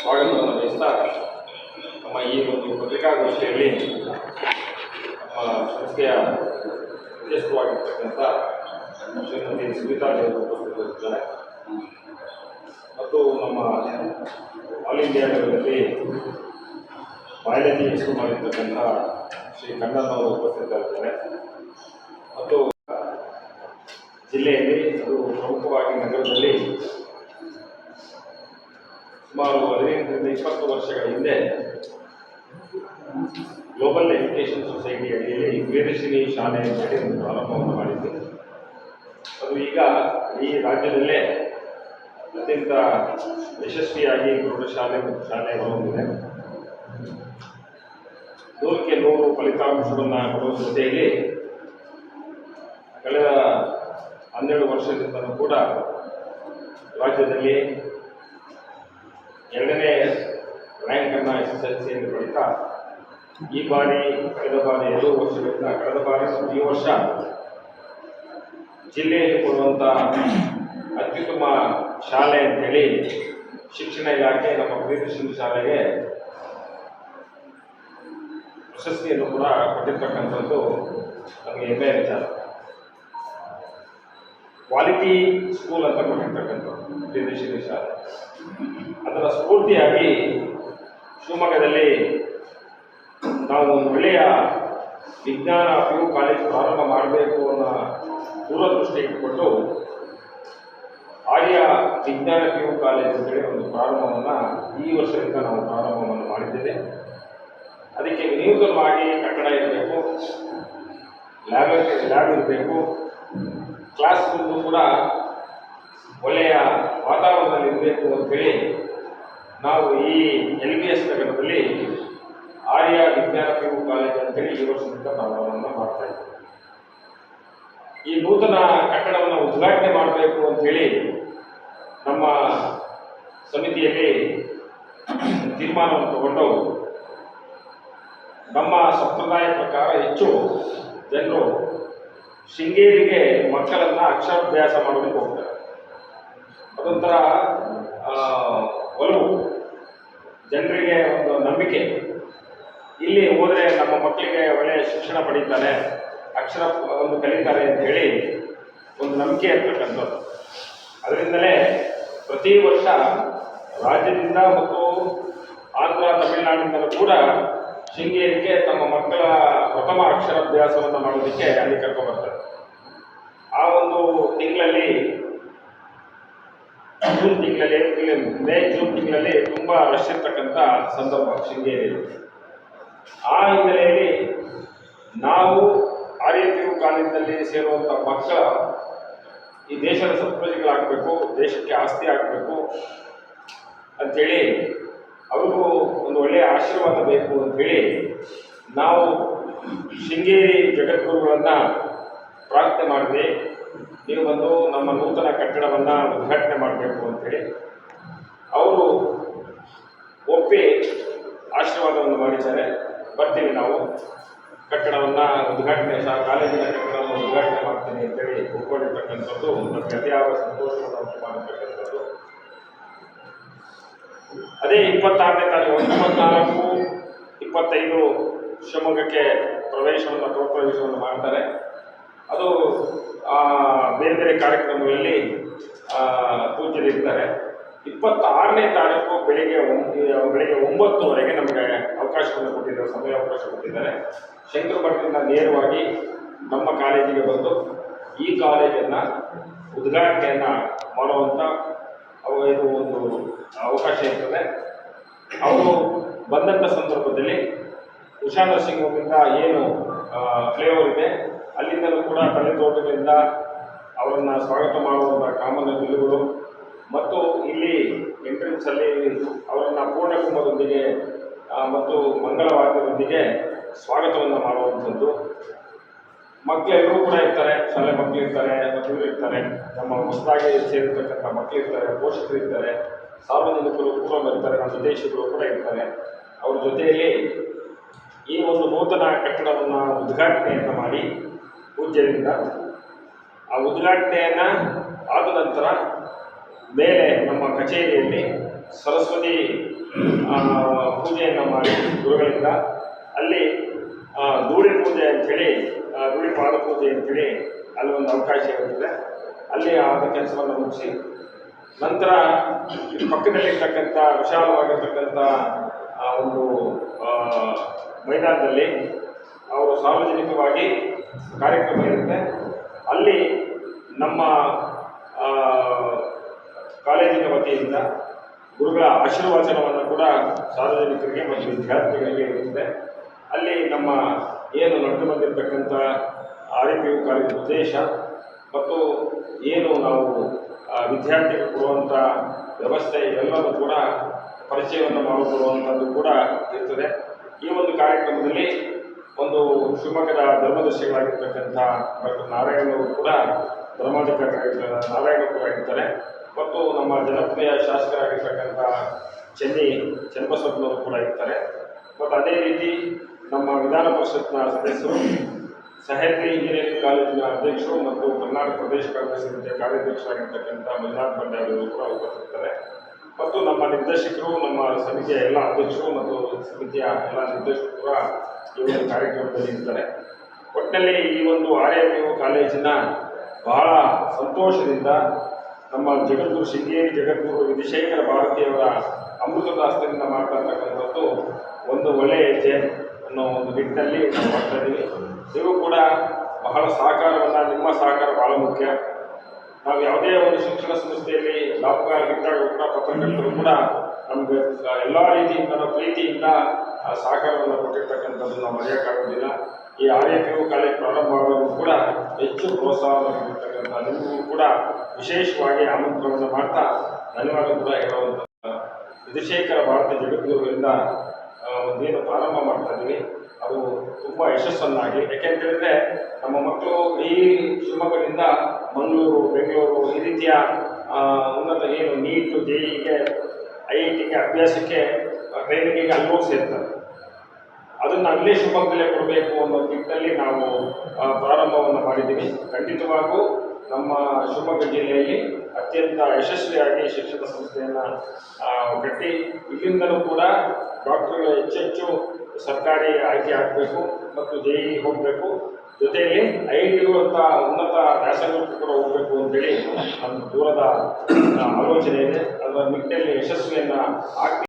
ಸ್ವಾಗತವನ್ನು ಬಯಸ್ತಾ ನಮ್ಮ ಈ ಒಂದು ಪತ್ರಿಕಾಗೋಷ್ಠಿಯಲ್ಲಿ ನಮ್ಮ ಸಂಸ್ಥೆಯ ಮುಖ್ಯಸ್ಥವಾಗಿರ್ತಕ್ಕಂಥ ಶ್ರೀಮತಿ ಸುನೀತಾ ದೇವರು ಉಪಸ್ಥಿತರಿದ್ದಾರೆ. ಮತ್ತು ನಮ್ಮ ಆಲ್ ಇಂಡಿಯಾ ಲೆವೆಲ್ನಲ್ಲಿ ಬಯಾಲಜಿ ಹೆಸರು ಮಾಡಿರ್ತಕ್ಕಂಥ ಶ್ರೀ ಕಣ್ಣನವರು ಉಪಸ್ಥಿತರಿದ್ದಾರೆ. ಮತ್ತು ಜಿಲ್ಲೆಯಲ್ಲಿ ಅದು ಪ್ರಮುಖವಾಗಿ ನಗರದಲ್ಲಿ ಸುಮಾರು ಹದಿನೆಂಟರಿಂದ ಇಪ್ಪತ್ತು ವರ್ಷಗಳ ಹಿಂದೆ ಗ್ಲೋಬಲ್ ಎಜುಕೇಷನ್ ಸೊಸೈಟಿ ಅಡಿಯಲ್ಲಿ ವೀರಶಿನಿ ಶಾಲೆ ಅಂತೇಳಿ ಒಂದು ಪ್ರಾರಂಭವನ್ನು ಮಾಡಿದ್ದು. ಅದು ಈಗ ಈ ರಾಜ್ಯದಲ್ಲೇ ಅತ್ಯಂತ ಯಶಸ್ವಿಯಾಗಿ ಪ್ರೌಢಶಾಲೆ ಮತ್ತು ಶಾಲೆ ಹೊರಹೊಂದಿದೆ ನೂರಕ್ಕೆ ನೂರು ಫಲಿತಾಂಶವನ್ನು ಕೊಡುವ ಜೊತೆಯಲ್ಲಿ ಕಳೆದ ಹನ್ನೆರಡು ವರ್ಷದಿಂದಲೂ ಕೂಡ ರಾಜ್ಯದಲ್ಲಿ ಎರಡನೇ ರ್ಯಾಂಕನ್ನು ಎಸ್ ಎಸ್ ಎಲ್ ಸಿಯಲ್ಲಿ ಪಡಿತಾ ಈ ಬಾರಿ, ಕಳೆದ ಬಾರಿ ಎರಡು ವರ್ಷಗಳಿಂದ ಕಳೆದ ಬಾರಿ ಈ ವರ್ಷ. ಜಿಲ್ಲೆಯಲ್ಲಿ ಕೊಡುವಂಥ ಅತ್ಯುತ್ತಮ ಶಾಲೆ ಅಂತೇಳಿ ಶಿಕ್ಷಣ ಇಲಾಖೆ, ನಮ್ಮ ಪ್ರೀತಿಶೀಲ ಶಾಲೆಗೆ ಪ್ರಶಸ್ತಿಯನ್ನು ಕೂಡ ಕೊಟ್ಟಿರ್ತಕ್ಕಂಥದ್ದು ನಮಗೆ ಹೆಮ್ಮೆಯ ವಿಚಾರ. ಕ್ವಾಲಿಟಿ ಸ್ಕೂಲ್ ಅಂತ ಕೊಟ್ಟಿರ್ತಕ್ಕಂಥದ್ದು ಪ್ರೀತಿಶೀಲ ಶಾಲೆ. ಅದರ ಸ್ಫೂರ್ತಿಯಾಗಿ ಶಿವಮೊಗ್ಗದಲ್ಲಿ ನಾವು ಒಂದು ಒಳ್ಳೆಯ ವಿಜ್ಞಾನ ಪಿ ಯು ಕಾಲೇಜ್ ಪ್ರಾರಂಭ ಮಾಡಬೇಕು ಅನ್ನೋ ದೂರದೃಷ್ಟಿ ಇಟ್ಕೊಂಡು ಆರ್ಯ ವಿಜ್ಞಾನ ಪಿ ಯು ಕಾಲೇಜ್ ಅಂತೇಳಿ ಒಂದು ಪ್ರಾರಂಭವನ್ನು ಈ ವರ್ಷದಿಂದ ನಾವು ಪ್ರಾರಂಭವನ್ನು ಮಾಡಿದ್ದೇವೆ. ಅದಕ್ಕೆ ನೂತನವಾಗಿ ಕಟ್ಟಡ ಇರಬೇಕು, ಲ್ಯಾಬ್ ಲ್ಯಾಬ್ ಇರಬೇಕು. ಕ್ಲಾಸ್ ರೂಮು ಕೂಡ ಒಳ್ಳೆಯ ವಾತಾವರಣದಲ್ಲಿ ಇರಬೇಕು ಅಂತೇಳಿ ನಾವು ಈ ಎಲ್ ಬಿ ಎಸ್ ನಗರದಲ್ಲಿ ಆರ್ಯ ವಿಜ್ಞಾನ ಪಿ ಯು ಕಾಲೇಜ್ ಅಂತೇಳಿ ಈ ವರ್ಷದಿಂದ ಪ್ರಾರಂಭವನ್ನು ಮಾಡ್ತಾ ಇದ್ದೀವಿ. ಈ ನೂತನ ಕಟ್ಟಡವನ್ನು ಉದ್ಘಾಟನೆ ಮಾಡಬೇಕು ಅಂತೇಳಿ ನಮ್ಮ ಸಮಿತಿಯಲ್ಲಿ ತೀರ್ಮಾನವನ್ನು ತಗೊಂಡು ನಮ್ಮ ಸಂಪ್ರದಾಯ ಪ್ರಕಾರ ಹೆಚ್ಚು ಜನರು ಶೃಂಗೇರಿಗೆ ಮಕ್ಕಳನ್ನು ಅಕ್ಷರಾಭ್ಯಾಸ ಮಾಡೋದಕ್ಕೆ ಹೋಗ್ತಾರೆ ಅದೊಂಥರ ಒಲವು. ಜನರಿಗೆ ಒಂದು ನಂಬಿಕೆ. ಇಲ್ಲಿ ಹೋದರೆ ನಮ್ಮ ಮಕ್ಕಳಿಗೆ ಒಳ್ಳೆಯ ಶಿಕ್ಷಣ ಪಡೀತಾರೆ ಅಕ್ಷರ ಒಂದು ಕಲಿತಾರೆ ಅಂತ ಹೇಳಿ ಒಂದು ನಂಬಿಕೆ ಇರ್ತಕ್ಕಂಥದ್ದು. ಅದರಿಂದಲೇ ಪ್ರತಿ ವರ್ಷ ರಾಜ್ಯದಿಂದ ಮತ್ತು ಆಂಧ್ರ ತಮಿಳುನಾಡಿನಿಂದಲೂ ಕೂಡ ಶೃಂಗೇರಿಗೆ ತಮ್ಮ ಮಕ್ಕಳ ಪ್ರಥಮ ಅಕ್ಷರಾಭ್ಯಾಸವನ್ನು ಮಾಡೋದಕ್ಕೆ ಅಲ್ಲಿ ಕರ್ಕೊಂಡ್ಬರ್ತಾರೆ. ಆ ಒಂದು ತಿಂಗಳಲ್ಲಿ, ಜೂನ್ ತಿಂಗಳಲ್ಲಿ ಏಪ್ರಿಲ್ ಮೇ, ಜೂನ್ ತಿಂಗಳಲ್ಲಿ ತುಂಬ ರಶ್ ಇರ್ತಕ್ಕಂಥ ಸಂದರ್ಭ ಶೃಂಗೇರಿ ಆ ಹಿನ್ನೆಲೆಯಲ್ಲಿ ನಾವು ಆರ್ಯ ಪಿ ಯು ಕಾಲೇಜಿನಲ್ಲಿ ಸೇರುವಂಥ ಮಕ್ಕಳ ಈ ದೇಶದ ಸತ್ಪ್ರಜೆಗಳಾಗಬೇಕು, ದೇಶಕ್ಕೆ ಆಸ್ತಿ ಆಗಬೇಕು ಅಂಥೇಳಿ ಅವರಿಗೂ ಒಂದು ಒಳ್ಳೆಯ ಆಶೀರ್ವಾದ ಬೇಕು ಅಂಥೇಳಿ ನಾವು ಶೃಂಗೇರಿ ಜಗದ್ಗುರುಗಳನ್ನು ಪ್ರಾರ್ಥನೆ ಮಾಡಿದೆ ನೀವು ಬಂದು ನಮ್ಮ ನೂತನ ಕಟ್ಟಡವನ್ನು ಉದ್ಘಾಟನೆ ಮಾಡಬೇಕು ಅಂತೇಳಿ ಅವರು ಒಪ್ಪಿ ಆಶೀರ್ವಾದವನ್ನು ಮಾಡಿದ್ದಾರೆ. ಬರ್ತೀವಿ ನಾವು. ಕಟ್ಟಡವನ್ನು ಉದ್ಘಾಟನೆ ಸಹ ಕಾಲೇಜಿನ ಕಟ್ಟಡವನ್ನು ಉದ್ಘಾಟನೆ ಮಾಡ್ತೀನಿ ಅಂತೇಳಿ ಒಪ್ಕೊಂಡಿರ್ತಕ್ಕಂಥದ್ದು ಅತಿಯಾದ ಸಂತೋಷವನ್ನು ಮಾಡಿರ್ತಕ್ಕಂಥದ್ದು ಅದೇ ಇಪ್ಪತ್ತಾರನೇ ತಾರೀಕು ಇಪ್ಪತ್ನಾಲ್ಕು ಇಪ್ಪತ್ತೈದು ಶಿವಮೊಗ್ಗಕ್ಕೆ ಪ್ರವೇಶವನ್ನು ಗೃಹ ಪ್ರವೇಶವನ್ನು ಮಾಡ್ತಾರೆ. ಕಾರ್ಯಕ್ರಮಗಳಲ್ಲಿ ಪೂಜ್ಯರಿರ್ತಾರೆ. ಇಪ್ಪತ್ತಾರನೇ ತಾರೀಕು ಬೆಳಿಗ್ಗೆ ಬೆಳಿಗ್ಗೆ ಒಂಬತ್ತುವರೆಗೆ ನಮಗೆ ಅವಕಾಶವನ್ನು ಕೊಟ್ಟಿದ್ದಾರೆ, ಸಮಯ ಅವಕಾಶ ಕೊಟ್ಟಿದ್ದಾರೆ. ಶಂಕರ ಭಟ್ರಿಂದ ನೇರವಾಗಿ ನಮ್ಮ ಕಾಲೇಜಿಗೆ ಬಂದು ಈ ಕಾಲೇಜನ್ನು ಉದ್ಘಾಟನೆಯನ್ನು ಮಾಡುವಂಥ ಇದು ಒಂದು ಅವಕಾಶ ಇರ್ತದೆ. ಅವರು ಬಂದಂಥ ಸಂದರ್ಭದಲ್ಲಿ ಉಷಾ ನರ್ಸಿಂಗ್ ಹೋಮಿಂದ ಏನು ಫ್ಲೇವರ್ ಇದೆ. ಅಲ್ಲಿಂದಲೂ ಕೂಡ ತಲೆ ತೋಟಗಳಿಂದ ಅವರನ್ನು ಸ್ವಾಗತ ಮಾಡುವಂಥ ಕಾಮನ ಬಿಲ್ಲುಗಳು ಮತ್ತು ಇಲ್ಲಿ ಎಂಟ್ರೆನ್ಸಲ್ಲಿ ಅವರನ್ನು ಪೂರ್ಣಕುಂಭದೊಂದಿಗೆ ಮತ್ತು ಮಂಗಳವಾರದೊಂದಿಗೆ ಸ್ವಾಗತವನ್ನು ಮಾಡುವಂಥದ್ದು. ಮಕ್ಕಳೆಲ್ಲರೂ ಕೂಡ ಇರ್ತಾರೆ, ಶಾಲೆ ಮಕ್ಕಳು ಇರ್ತಾರೆ ಮಕ್ಕಳು ಇರ್ತಾರೆ. ನಮ್ಮ ಹೊಸದಾಗಿ ಸೇರಿರ್ತಕ್ಕಂಥ ಮಕ್ಕಳು ಇರ್ತಾರೆ, ಪೋಷಕರು ಇರ್ತಾರೆ. ಸಾರ್ವಜನಿಕರು ಕೂಡ ಬರ್ತಾರೆ, ನಮ್ಮ ವಿದೇಶಿಗಳು ಕೂಡ ಇರ್ತಾರೆ. ಅವ್ರ ಜೊತೆಯಲ್ಲಿ ಈ ಒಂದು ನೂತನ ಕಟ್ಟಡವನ್ನು ಉದ್ಘಾಟನೆಯನ್ನು ಮಾಡಿ ಪೂಜ್ಯರಿಂದ ಆ ಉದ್ಘಾಟನೆಯನ್ನು ಆದ ನಂತರ ಮೇಲೆ ನಮ್ಮ ಕಚೇರಿಯಲ್ಲಿ ಸರಸ್ವತಿ ಪೂಜೆಯನ್ನು ಮಾಡಿ ಗುರುಗಳಿಂದ ಅಲ್ಲಿ ಧೂಳಿ ಪೂಜೆ ಅಂಥೇಳಿ ಧೂಳಿ ಪಾದ ಪೂಜೆ ಅಂಥೇಳಿ ಅಲ್ಲಿ ಒಂದು ಅವಕಾಶ ಇರುತ್ತದೆ. ಅಲ್ಲಿ ಆದ ಕೆಲಸವನ್ನು ಮುಗಿಸಿ ನಂತರ ಪಕ್ಕದಲ್ಲಿರ್ತಕ್ಕಂಥ, ವಿಶಾಲವಾಗಿರ್ತಕ್ಕಂಥ ಒಂದು ಮೈದಾನದಲ್ಲಿ ಅವರು ಸಾರ್ವಜನಿಕವಾಗಿ ಕಾರ್ಯಕ್ರಮ ಇರುತ್ತೆ. ಅಲ್ಲಿ ನಮ್ಮ ಕಾಲೇಜಿನ ವತಿಯಿಂದ ಗುರುಗಳ ಆಶೀರ್ವಚನವನ್ನು ಕೂಡ ಸಾರ್ವಜನಿಕರಿಗೆ ಮತ್ತು ವಿದ್ಯಾರ್ಥಿಗಳಿಗೆ ಇರುತ್ತದೆ ಅಲ್ಲಿ ನಮ್ಮ ಏನು ನಡೆದು ಬಂದಿರತಕ್ಕಂಥ ಆರ್ ಪಿ ಯು ಕಾಲೇಜ್ ಉದ್ದೇಶ ಮತ್ತು ಏನು ನಾವು ವಿದ್ಯಾರ್ಥಿಗಳು ಕೊಡುವಂಥ ವ್ಯವಸ್ಥೆ ಇವೆಲ್ಲವೂ ಕೂಡ ಪರಿಚಯವನ್ನು ಮಾಡಿಕೊಡುವಂಥದ್ದು ಕೂಡ ಇರ್ತದೆ. ಈ ಒಂದು ಕಾರ್ಯಕ್ರಮದಲ್ಲಿ ಒಂದು ಶಿವಮೊಗ್ಗದ ಧರ್ಮದರ್ಶಿಗಳಾಗಿರ್ತಕ್ಕಂಥ ಡಾಕ್ಟರ್ ನಾರಾಯಣ ಅವರು ಕೂಡ ಧರ್ಮಾಧಿಕಾರಿಗಳಾಗಿರ್ತಾರೆ ನಾರಾಯಣ ಕೂಡ ಇರ್ತಾರೆ. ಮತ್ತು ನಮ್ಮ ಜನಪ್ರಿಯ ಶಾಸಕರಾಗಿರ್ತಕ್ಕಂಥ ಚೆನ್ನಿ ಚನ್ನಬಸಪ್ಪನವರು ಕೂಡ ಇರ್ತಾರೆ. ಮತ್ತು ಅದೇ ರೀತಿ ನಮ್ಮ ವಿಧಾನ ಪರಿಷತ್ನ ಸದಸ್ಯರು, ಸಹ್ಯಾದ್ರಿ ಇಂಜಿನಿಯರಿಂಗ್ ಕಾಲೇಜಿನ ಅಧ್ಯಕ್ಷರು ಮತ್ತು ಕರ್ನಾಟಕ ಪ್ರದೇಶ ಕಾಂಗ್ರೆಸ್ ಸಮಿತಿಯ ಕಾರ್ಯಾಧ್ಯಕ್ಷರಾಗಿರ್ತಕ್ಕಂಥ ಮಂಜುನಾಥ್ ಬಂಡಾರಿ ಅವರು ಕೂಡ ಉಪಸ್ಥಿತರಿದ್ದಾರೆ. ಮತ್ತು ನಮ್ಮ ನಿರ್ದೇಶಕರು, ನಮ್ಮ ಸಮಿತಿಯ ಎಲ್ಲ ಅಧ್ಯಕ್ಷರು ಮತ್ತು ಸಮಿತಿಯ ಎಲ್ಲ ನಿರ್ದೇಶಕರು ಈ ಒಂದು ಕಾರ್ಯಕ್ರಮದಲ್ಲಿ ಇರ್ತಾರೆ. ಒಟ್ಟಿನಲ್ಲಿ ಈ ಒಂದು ಆರ್ ಎ ಪಿ ಯು ಕಾಲೇಜಿನ ಬಹಳ ಸಂತೋಷದಿಂದ ನಮ್ಮ ಜಗದ್ಗುರು ಶೃಂಗೇರಿ ಜಗದ್ಗುರು ವಿಧಿಶೇಖರ ಭಾರತೀಯವರ ಅಮೃತದ ಹಸ್ತದಿಂದ ಮಾಡ್ತಾ ಒಂದು ಒಳ್ಳೆಯ ಹೆಜ್ಜೆ ಅನ್ನೋ ಒಂದು ನಿಟ್ಟಿನಲ್ಲಿ ನಾವು ಮಾಡ್ತಾ ಇದ್ದೀವಿ. ನೀವು ಕೂಡ ಬಹಳ ಸಹಕಾರವನ್ನು, ನಿಮ್ಮ ಸಹಕಾರ ಬಹಳ ಮುಖ್ಯ. ನಾವು ಯಾವುದೇ ಒಂದು ಶಿಕ್ಷಣ ಸಂಸ್ಥೆಯಲ್ಲಿ ಲಾಭವಾಗಿದ್ದಾಗ ಕೂಡ ಪತ್ರಕರ್ತರು ಕೂಡ ನಮ್ಗೆ ಎಲ್ಲ ರೀತಿಯಿಂದ ಪ್ರೀತಿಯಿಂದ, ಆ, ಸಹಕಾರವನ್ನು ಕೊಟ್ಟಿರ್ತಕ್ಕಂಥದ್ದು ನಾವು ಮರೆಯೋಕ್ಕಾಗೋದಿಲ್ಲ ಈ R A P U college ಪ್ರಾರಂಭ ಆಗೋದು ಕೂಡ ಹೆಚ್ಚು ಪ್ರೋತ್ಸಾಹವನ್ನು ನೀಡಿರ್ತಕ್ಕಂಥ ನಿಮಗೂ ಕೂಡ ವಿಶೇಷವಾಗಿ ಆಮಂತ್ರಣವನ್ನು ಮಾಡ್ತಾ ಧನ್ಯವಾದ ಕೂಡ ಹೇಳುವಂಥ ಚಂದ್ರಶೇಖರ ಭಾರತ ಜಗದ್ಗುರುಗಳಿಂದ ಒಂದೇನು ಪ್ರಾರಂಭ ಮಾಡ್ತಾ ಇದ್ದೀವಿ ಅದು ತುಂಬ ಯಶಸ್ಸನ್ನಾಗಿ ಯಾಕೆಂತ ಹೇಳಿದ್ರೆ ನಮ್ಮ ಮಕ್ಕಳು ಈ ಶಿವಮೊಗ್ಗದಿಂದ ಮಂಗಳೂರು, ಬೆಂಗಳೂರು ಈ ರೀತಿಯ ಉನ್ನತ ಏನು ನೀಟು ಜೆ ಇಗೆ ಐ ಐ ಟಿಗೆ ಅಭ್ಯಾಸಕ್ಕೆ ಟ್ರೈನಿಂಗಿಗೆ ಅಲ್ಲಿ ಹೋಗಿ ಸೇರ್ತಾರೆ. ಅದನ್ನು ಅಲ್ಲೇ ಶಿವಮೊಗ್ಗದಲ್ಲೇ ಕೊಡಬೇಕು ಅನ್ನೋ ನಿಟ್ಟಿನಲ್ಲಿ ನಾವು ಪ್ರಾರಂಭವನ್ನು ಮಾಡಿದ್ದೀವಿ ಖಂಡಿತವಾಗೂ ನಮ್ಮ ಶಿವಮೊಗ್ಗ ಜಿಲ್ಲೆಯಲ್ಲಿ ಅತ್ಯಂತ ಯಶಸ್ವಿಯಾಗಿ ಶಿಕ್ಷಣ ಸಂಸ್ಥೆಯನ್ನು ಕಟ್ಟಿ, ಇಲ್ಲಿಂದಲೂ ಕೂಡ ಡಾಕ್ಟರ್ಗಳು ಹೆಚ್ಚೆಚ್ಚು ಸರ್ಕಾರಿ ಆಯ್ಕೆ ಆಗಬೇಕು ಮತ್ತು ಜೆ ಇ ಹೋಗಬೇಕು. ಜೊತೆಯಲ್ಲಿ ಐ ಟಿಗಳು ಅಂತ ಉನ್ನತ ವ್ಯಾಸಂಗಕ್ಕೂ ಕೂಡ ಹೋಗಬೇಕು ಅಂತೇಳಿ ನಮ್ಮ ದೂರದ ಆಲೋಚನೆ ಇದೆ. ಅದರ ನಿಟ್ಟಿನಲ್ಲಿ ಯಶಸ್ವಿಯನ್ನು ಆಗ್ತಿ